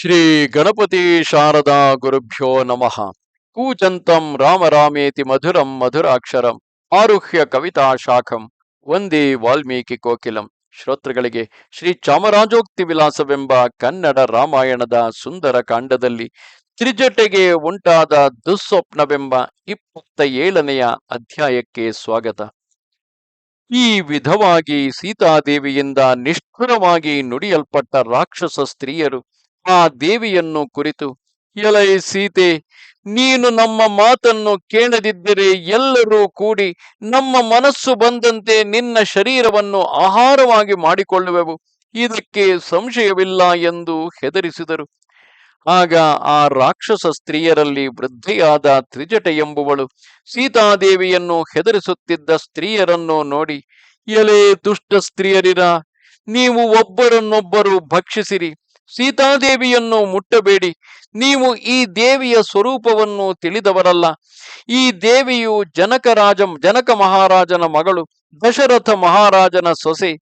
ಶ್ರೀ ಗಣಪತಿ ಶಾರದಾ ಗುರುಭ್ಯೋ ನಮಃ. ಕೂಚಂತಂ ರಾಮ ರಾಮೇತಿ ಮಧುರಂ ಮಧುರಾಕ್ಷರಂ ಆರುಹ್ಯ ಕವಿತಾ ಶಾಖಂ ಒಂದೇ ವಾಲ್ಮೀಕಿ ಕೋಕಿಲಂ. ಶ್ರೋತೃಗಳಿಗೆ ಶ್ರೀ ಚಾಮರಾಜೋಕ್ತಿ ವಿಲಾಸವೆಂಬ ಕನ್ನಡ ರಾಮಾಯಣದ ಸುಂದರ ಕಾಂಡದಲ್ಲಿ ತ್ರಿಜಟೆಗೆ ಉಂಟಾದ ದುಸ್ವಪ್ನವೆಂಬ ಇಪ್ಪತ್ತ ಏಳನೆಯ ಅಧ್ಯಾಯಕ್ಕೆ ಸ್ವಾಗತ. ಈ ವಿಧವಾಗಿ ಸೀತಾದೇವಿಯಿಂದ ನಿಷ್ಠುರವಾಗಿ ನುಡಿಯಲ್ಪಟ್ಟ ರಾಕ್ಷಸ ಸ್ತ್ರೀಯರು ಆ ದೇವಿಯನ್ನು ಕುರಿತು ಎಲೈ ಸೀತೆ, ನೀನು ನಮ್ಮ ಮಾತನ್ನು ಕೇಳದಿದ್ದರೆ ಎಲ್ಲರೂ ಕೂಡಿ ನಮ್ಮ ಮನಸ್ಸು ಬಂದಂತೆ ನಿನ್ನ ಶರೀರವನ್ನು ಆಹಾರವಾಗಿ ಮಾಡಿಕೊಳ್ಳುವೆವು. ಇದಕ್ಕೆ ಸಂಶಯವಿಲ್ಲ ಎಂದು ಹೆದರಿಸಿದರು. ಆಗ ಆ ರಾಕ್ಷಸ ಸ್ತ್ರೀಯರಲ್ಲಿ ವೃದ್ಧೆಯಾದ ತ್ರಿಜಟ ಎಂಬುವಳು ಸೀತಾದೇವಿಯನ್ನು ಹೆದರಿಸುತ್ತಿದ್ದ ಸ್ತ್ರೀಯರನ್ನು ನೋಡಿ, ಎಲೆ ದುಷ್ಟ ಸ್ತ್ರೀಯರಿರ, ನೀವು ಒಬ್ಬರನ್ನೊಬ್ಬರು ಭಕ್ಷಿಸಿರಿ. ಸೀತಾದೇವಿಯನ್ನು ಮುಟ್ಟಬೇಡಿ. ನೀವು ಈ ದೇವಿಯ ಸ್ವರೂಪವನ್ನು ತಿಳಿದವರಲ್ಲ. ಈ ದೇವಿಯು ಜನಕರಾಜ ಜನಕ ಮಹಾರಾಜನ ಮಗಳು, ದಶರಥ ಮಹಾರಾಜನ ಸೊಸೆ.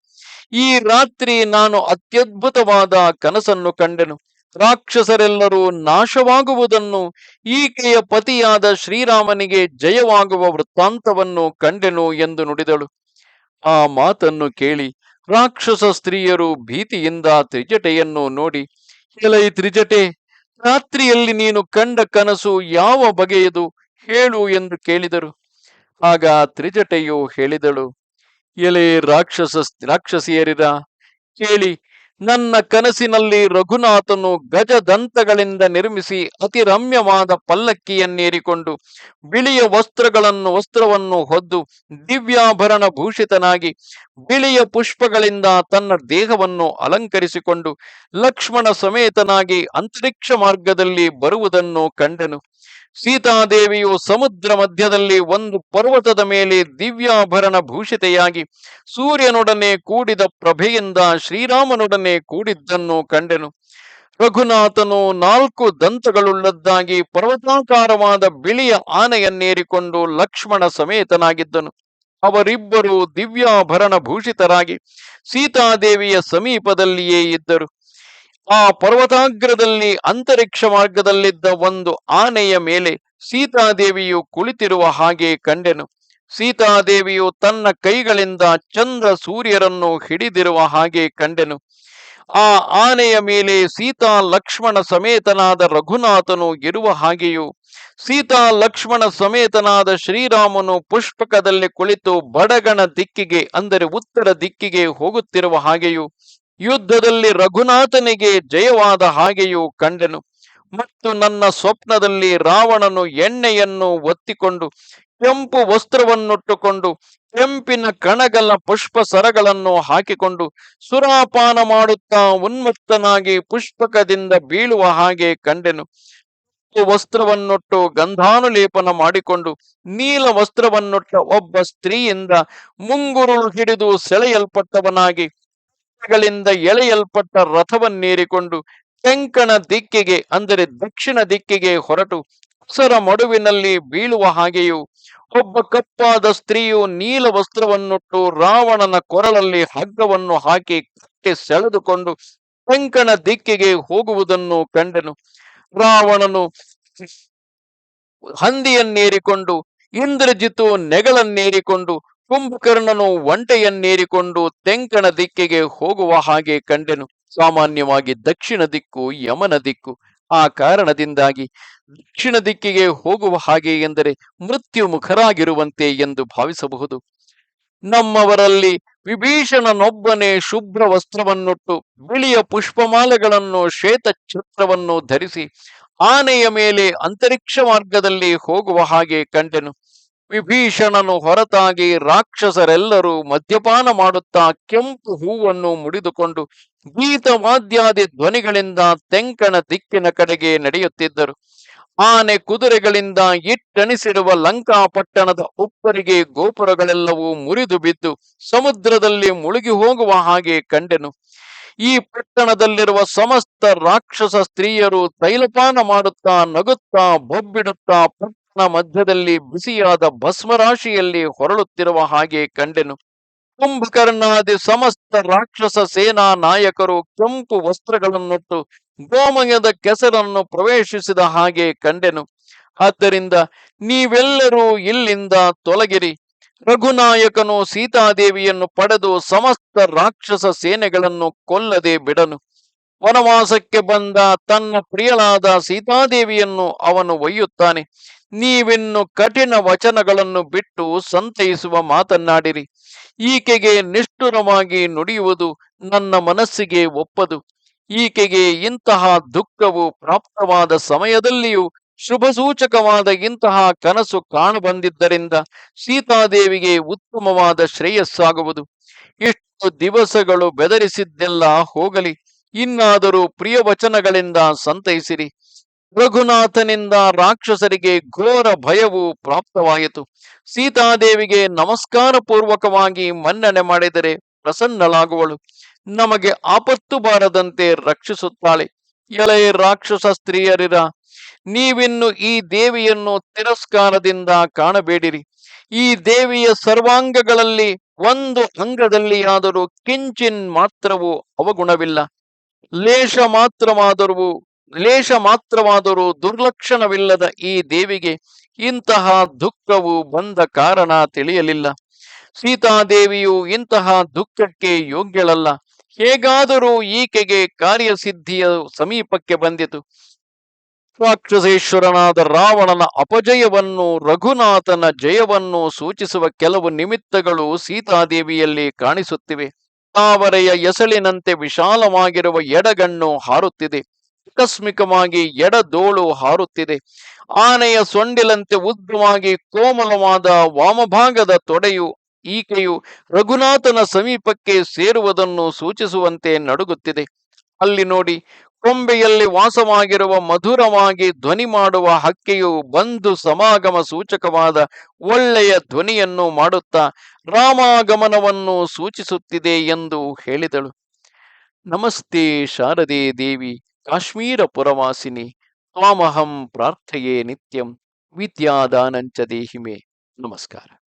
ಈ ರಾತ್ರಿ ನಾನು ಅತ್ಯದ್ಭುತವಾದ ಕನಸನ್ನು ಕಂಡೆನು. ರಾಕ್ಷಸರೆಲ್ಲರೂ ನಾಶವಾಗುವುದನ್ನು, ಈಕೆಯ ಪತಿಯಾದ ಶ್ರೀರಾಮನಿಗೆ ಜಯವಾಗುವ ವೃತ್ತಾಂತವನ್ನು ಕಂಡೆನು ಎಂದು ನುಡಿದಳು. ಆ ಮಾತನ್ನು ಕೇಳಿ ರಾಕ್ಷಸ ಸ್ತ್ರೀಯರು ಭೀತಿಯಿಂದ ತ್ರಿಜಟೆಯನ್ನು ನೋಡಿ, ಎಲೈ ತ್ರಿಜಟೆ, ರಾತ್ರಿಯಲ್ಲಿ ನೀನು ಕಂಡ ಕನಸು ಯಾವ ಬಗೆಯದು? ಹೇಳು ಎಂದು ಕೇಳಿದರು. ಆಗ ತ್ರಿಜಟೆಯು ಹೇಳಿದಳು, ಎಲೆ ರಾಕ್ಷಸ, ರಾಕ್ಷಸಿಯರಿರ, ಕೇಳಿ ನನ್ನ ಕನಸಿನಲ್ಲಿ ರಘುನಾಥನು ಗಜದಂತಗಳಿಂದ ನಿರ್ಮಿಸಿ ಅತಿ ರಮ್ಯವಾದ ಪಲ್ಲಕ್ಕಿಯನ್ನೇರಿಕೊಂಡು ಬಿಳಿಯ ವಸ್ತ್ರಗಳನ್ನು ವಸ್ತ್ರವನ್ನು ಹೊದ್ದು ದಿವ್ಯಾಭರಣ ಭೂಷಿತನಾಗಿ ಬಿಳಿಯ ಪುಷ್ಪಗಳಿಂದ ತನ್ನ ದೇಹವನ್ನು ಅಲಂಕರಿಸಿಕೊಂಡು ಲಕ್ಷ್ಮಣ ಸಮೇತನಾಗಿ ಅಂತರಿಕ್ಷ ಮಾರ್ಗದಲ್ಲಿ ಬರುವುದನ್ನು ಕಂಡೆನು. ಸೀತಾದೇವಿಯು ಸಮುದ್ರ ಮಧ್ಯದಲ್ಲಿ ಒಂದು ಪರ್ವತದ ಮೇಲೆ ದಿವ್ಯಾಭರಣ ಭೂಷಿತೆಯಾಗಿ ಸೂರ್ಯನೊಡನೆ ಕೂಡಿದ ಪ್ರಭೆಯಿಂದ ಶ್ರೀರಾಮನೊಡನೆ ಕೂಡಿದ್ದನ್ನು ಕಂಡೆನು. ರಘುನಾಥನು ನಾಲ್ಕು ದಂತಗಳುಳ್ಳದ್ದಾಗಿ ಪರ್ವತಾಕಾರವಾದ ಬಿಳಿಯ ಆನೆಯನ್ನೇರಿಕೊಂಡು ಲಕ್ಷ್ಮಣ ಸಮೇತನಾಗಿದ್ದನು. ಅವರಿಬ್ಬರು ದಿವ್ಯಾಭರಣ ಭೂಷಿತರಾಗಿ ಸೀತಾದೇವಿಯ ಸಮೀಪದಲ್ಲಿಯೇ ಇದ್ದರು. ಆ ಪರ್ವತಾಗ್ರದಲ್ಲಿ ಅಂತರಿಕ್ಷ ಮಾರ್ಗದಲ್ಲಿದ್ದ ಒಂದು ಆನೆಯ ಮೇಲೆ ಸೀತಾದೇವಿಯು ಕುಳಿತಿರುವ ಹಾಗೆ ಕಂಡೆನು. ಸೀತಾದೇವಿಯು ತನ್ನ ಕೈಗಳಿಂದ ಚಂದ್ರ ಸೂರ್ಯರನ್ನು ಹಿಡಿದಿರುವ ಹಾಗೆ ಕಂಡೆನು. ಆ ಆನೆಯ ಮೇಲೆ ಸೀತಾ ಲಕ್ಷ್ಮಣ ಸಮೇತನಾದ ರಘುನಾಥನು ಇರುವ ಹಾಗೆಯೂ, ಸೀತಾ ಲಕ್ಷ್ಮಣ ಸಮೇತನಾದ ಶ್ರೀರಾಮನು ಪುಷ್ಪಕದಲ್ಲಿ ಕುಳಿತು ಬಡಗಣ ದಿಕ್ಕಿಗೆ ಅಂದರೆ ಉತ್ತರ ದಿಕ್ಕಿಗೆ ಹೋಗುತ್ತಿರುವ ಹಾಗೆಯೂ ಯುದ್ಧದಲ್ಲಿ ರಘುನಾಥನಿಗೆ ಜಯವಾದ ಹಾಗೆಯೂ ಕಂಡೆನು. ಮತ್ತು ನನ್ನ ಸ್ವಪ್ನದಲ್ಲಿ ರಾವಣನು ಎಣ್ಣೆಯನ್ನು ಒತ್ತಿಕೊಂಡು, ಕೆಂಪು ವಸ್ತ್ರವನ್ನುಟ್ಟುಕೊಂಡು, ಕೆಂಪಿನ ಕಣಗಲ ಪುಷ್ಪ ಸರಗಳನ್ನು ಹಾಕಿಕೊಂಡು, ಸುರಾಪಾನ ಮಾಡುತ್ತಾ ಉನ್ಮತ್ತನಾಗಿ ಪುಷ್ಪಕದಿಂದ ಬೀಳುವ ಹಾಗೆ ಕಂಡೆನು. ವಸ್ತ್ರವನ್ನುಟ್ಟು ಗಂಧಾನುಲೇಪನ ಮಾಡಿಕೊಂಡು, ನೀಲ ವಸ್ತ್ರವನ್ನುಟ್ಟ ಒಬ್ಬ ಸ್ತ್ರೀಯಿಂದ ಮುಂಗುರುಳು ಹಿಡಿದು ಸೆಳೆಯಲ್ಪಟ್ಟವನಾಗಿ ಗಳಿಂದ ಎಳೆಯಲ್ಪಟ್ಟ ರಥವನ್ನೇರಿಕೊಂಡು ಕೆಂಕಣ ದಿಕ್ಕಿಗೆ, ಅಂದರೆ ದಕ್ಷಿಣ ದಿಕ್ಕಿಗೆ ಹೊರಟು ಹಸರ ಮಡುವಿನಲ್ಲಿ ಬೀಳುವ ಹಾಗೆಯೂ, ಒಬ್ಬ ಕಪ್ಪಾದ ಸ್ತ್ರೀಯು ನೀಲ ವಸ್ತ್ರವನ್ನುಟ್ಟು ರಾವಣನ ಕೊರಳಲ್ಲಿ ಹಗ್ಗವನ್ನು ಹಾಕಿ ಕಟ್ಟಿ ಸೆಳೆದುಕೊಂಡು ಕೆಂಕಣ ದಿಕ್ಕಿಗೆ ಹೋಗುವುದನ್ನು ಕಂಡನು. ರಾವಣನು ಹಂದಿಯನ್ನೇರಿಕೊಂಡು, ಇಂದ್ರಜಿತು ನೆಗಳನ್ನೇರಿಕೊಂಡು ಕುಂಭಕರ್ಣನು ಒಂಟೆಯನ್ನೇರಿಕೊಂಡು ತೆಂಕಣ ದಿಕ್ಕಿಗೆ ಹೋಗುವ ಹಾಗೆ ಕಂಡೆನು. ಸಾಮಾನ್ಯವಾಗಿ ದಕ್ಷಿಣ ದಿಕ್ಕು ಯಮನ ದಿಕ್ಕು. ಆ ಕಾರಣದಿಂದಾಗಿ ದಕ್ಷಿಣ ದಿಕ್ಕಿಗೆ ಹೋಗುವ ಹಾಗೆ ಎಂದರೆ ಮೃತ್ಯು ಮುಖರಾಗಿರುವಂತೆ ಎಂದು ಭಾವಿಸಬಹುದು. ನಮ್ಮವರಲ್ಲಿ ವಿಭೀಷಣನೊಬ್ಬನೇ ಶುಭ್ರ ವಸ್ತ್ರವನ್ನುಟ್ಟು ಬಿಳಿಯ ಪುಷ್ಪಮಾಲೆಗಳನ್ನು ಶ್ವೇತ ಛತ್ರವನ್ನು ಧರಿಸಿ ಆನೆಯ ಮೇಲೆ ಅಂತರಿಕ್ಷ ಮಾರ್ಗದಲ್ಲಿ ಹೋಗುವ ಹಾಗೆ ಕಂಡೆನು. ವಿಭೀಷಣನು ಹೊರತಾಗಿ ರಾಕ್ಷಸರೆಲ್ಲರೂ ಮದ್ಯಪಾನ ಮಾಡುತ್ತಾ ಕೆಂಪು ಹೂವನ್ನು ಮುಡಿದುಕೊಂಡು ಗೀತವಾದ್ಯಾದಿ ಧ್ವನಿಗಳಿಂದ ತೆಂಕಣ ದಿಕ್ಕಿನ ಕಡೆಗೆ ನಡೆಯುತ್ತಿದ್ದರು. ಆನೆ ಕುದುರೆಗಳಿಂದ ಇಟ್ಟಣಿಸಿರುವ ಲಂಕಾ ಪಟ್ಟಣದ ಉಪ್ಪರಿಗೆ ಗೋಪುರಗಳೆಲ್ಲವೂ ಮುರಿದು ಬಿದ್ದು ಸಮುದ್ರದಲ್ಲಿ ಮುಳುಗಿ ಹೋಗುವ ಹಾಗೆ ಕಂಡೆನು. ಈ ಪಟ್ಟಣದಲ್ಲಿರುವ ಸಮಸ್ತ ರಾಕ್ಷಸ ಸ್ತ್ರೀಯರು ತೈಲಪಾನ ಮಾಡುತ್ತಾ ನಗುತ್ತಾ ಬೊಬ್ಬಿಡುತ್ತಾ ಮಧ್ಯದಲ್ಲಿ ಬಿಸಿಯಾದ ಭಸ್ಮರಾಶಿಯಲ್ಲಿ ಹೊರಳುತ್ತಿರುವ ಹಾಗೆ ಕಂಡೆನು. ಕುಂಭಕರ್ಣಾದಿ ಸಮಸ್ತ ರಾಕ್ಷಸ ಸೇನಾ ನಾಯಕರು ಕೆಂಪು ವಸ್ತ್ರಗಳನ್ನುಟ್ಟು ಗೋಮಯದ ಕೆಸರನ್ನು ಪ್ರವೇಶಿಸಿದ ಹಾಗೆ ಕಂಡೆನು. ಆದ್ದರಿಂದ ನೀವೆಲ್ಲರೂ ಇಲ್ಲಿಂದ ತೊಲಗಿರಿ. ರಘುನಾಯಕನು ಸೀತಾದೇವಿಯನ್ನು ಪಡೆದು ಸಮಸ್ತ ರಾಕ್ಷಸ ಸೇನೆಗಳನ್ನು ಕೊಲ್ಲದೆ ಬಿಡನು. ವನವಾಸಕ್ಕೆ ಬಂದ ತನ್ನ ಪ್ರಿಯಳಾದ ಸೀತಾದೇವಿಯನ್ನು ಅವನು ಒಯ್ಯುತ್ತಾನೆ. ನೀವಿನ್ನು ಕಠಿಣ ವಚನಗಳನ್ನು ಬಿಟ್ಟು ಸಂತೈಸುವ ಮಾತನ್ನಾಡಿರಿ. ಈಕೆಗೆ ನಿಷ್ಠುರವಾಗಿ ನುಡಿಯುವುದು ನನ್ನ ಮನಸ್ಸಿಗೆ ಒಪ್ಪದು. ಈಕೆಗೆ ಇಂತಹ ದುಃಖವು ಪ್ರಾಪ್ತವಾದ ಸಮಯದಲ್ಲಿಯೂ ಶುಭ ಸೂಚಕವಾದ ಇಂತಹ ಕನಸು ಕಾಣಬಂದಿದ್ದರಿಂದ ಸೀತಾದೇವಿಗೆ ಉತ್ತಮವಾದ ಶ್ರೇಯಸ್ಸಾಗುವುದು. ಇಷ್ಟು ದಿವಸಗಳು ಬೆದರಿಸಿದ್ದೆಲ್ಲ ಹೋಗಲಿ. ಇನ್ನಾದರೂ ಪ್ರಿಯ ವಚನಗಳಿಂದ ಸಂತೈಸಿರಿ. ರಘುನಾಥನಿಂದ ರಾಕ್ಷಸರಿಗೆ ಘೋರ ಭಯವು ಪ್ರಾಪ್ತವಾಯಿತು. ಸೀತಾದೇವಿಗೆ ನಮಸ್ಕಾರ ಪೂರ್ವಕವಾಗಿ ಮನ್ನಣೆ ಮಾಡಿದರೆ ಪ್ರಸನ್ನಳಾಗುವಳು. ನಮಗೆ ಆಪತ್ತು ಬಾರದಂತೆ ರಕ್ಷಿಸುತ್ತಾಳೆ. ಎಲೆ ರಾಕ್ಷಸ ಸ್ತ್ರೀಯರಿರ, ನೀವಿನ್ನು ಈ ದೇವಿಯನ್ನು ತಿರಸ್ಕಾರದಿಂದ ಕಾಣಬೇಡಿರಿ. ಈ ದೇವಿಯ ಸರ್ವಾಂಗಗಳಲ್ಲಿ ಒಂದು ಅಂಗದಲ್ಲಿಯಾದರೂ ಕಿಂಚಿನ್ ಮಾತ್ರವೂ ಅವಗುಣವಿಲ್ಲ. ಲೇಷ ಮಾತ್ರವಾದರೂ ಲೇಷ ಮಾತ್ರವಾದರೂ ದುರ್ಲಕ್ಷಣವಿಲ್ಲದ ಈ ದೇವಿಗೆ ಇಂತಹ ದುಃಖವು ಬಂದ ಕಾರಣ ತಿಳಿಯಲಿಲ್ಲ. ಸೀತಾದೇವಿಯು ಇಂತಹ ದುಃಖಕ್ಕೆ ಯೋಗ್ಯಳಲ್ಲ. ಹೇಗಾದರೂ ಈಕೆಗೆ ಕಾರ್ಯಸಿದ್ಧಿಯ ಸಮೀಪಕ್ಕೆ ಬಂದಿತು. ರಾಕ್ಷಸೇಶ್ವರನಾದ ರಾವಣನ ಅಪಜಯವನ್ನು, ರಘುನಾಥನ ಜಯವನ್ನು ಸೂಚಿಸುವ ಕೆಲವು ನಿಮಿತ್ತಗಳು ಸೀತಾದೇವಿಯಲ್ಲಿ ಕಾಣಿಸುತ್ತಿವೆ. ತಾವರೆಯ ಎಸಳಿನಂತೆ ವಿಶಾಲವಾಗಿರುವ ಎಡಗಣ್ಣು ಹಾರುತ್ತಿದೆ. ಆಕಸ್ಮಿಕವಾಗಿ ಎಡದೋಳು ಹಾರುತ್ತಿದೆ. ಆನೆಯ ಸೊಂಡಿಲಂತೆ ಉದ್ದವಾಗಿ ಕೋಮಲವಾದ ವಾಮಭಾಗದ ತೊಡೆಯು, ಈಕೆಯು ರಘುನಾಥನ ಸಮೀಪಕ್ಕೆ ಸೇರುವುದನ್ನು ಸೂಚಿಸುವಂತೆ ನಡುಗುತ್ತಿದೆ. ಅಲ್ಲಿ ನೋಡಿ ಕೊಂಬೆಯಲ್ಲಿ ವಾಸವಾಗಿರುವ ಮಧುರವಾಗಿ ಧ್ವನಿ ಮಾಡುವ ಹಕ್ಕೆಯು ಬಂದು ಸಮಾಗಮ ಸೂಚಕವಾದ ಒಳ್ಳೆಯ ಧ್ವನಿಯನ್ನು ಮಾಡುತ್ತಾ ರಾಮಾಗಮನವನ್ನು ಸೂಚಿಸುತ್ತಿದೆ ಎಂದು ಹೇಳಿದಳು. ನಮಸ್ತೆ ಶಾರದೆ ದೇವಿ ಕಾಶ್ಮೀರ ಪುರವಾಸಿನಿ ತ್ವಾಮಹಂ ಪ್ರಾರ್ಥೆಯೇ ನಿತ್ಯಂ, ವಿದ್ಯಾದಾನಂಚ ದೇಹಿಮೆ. ನಮಸ್ಕಾರ.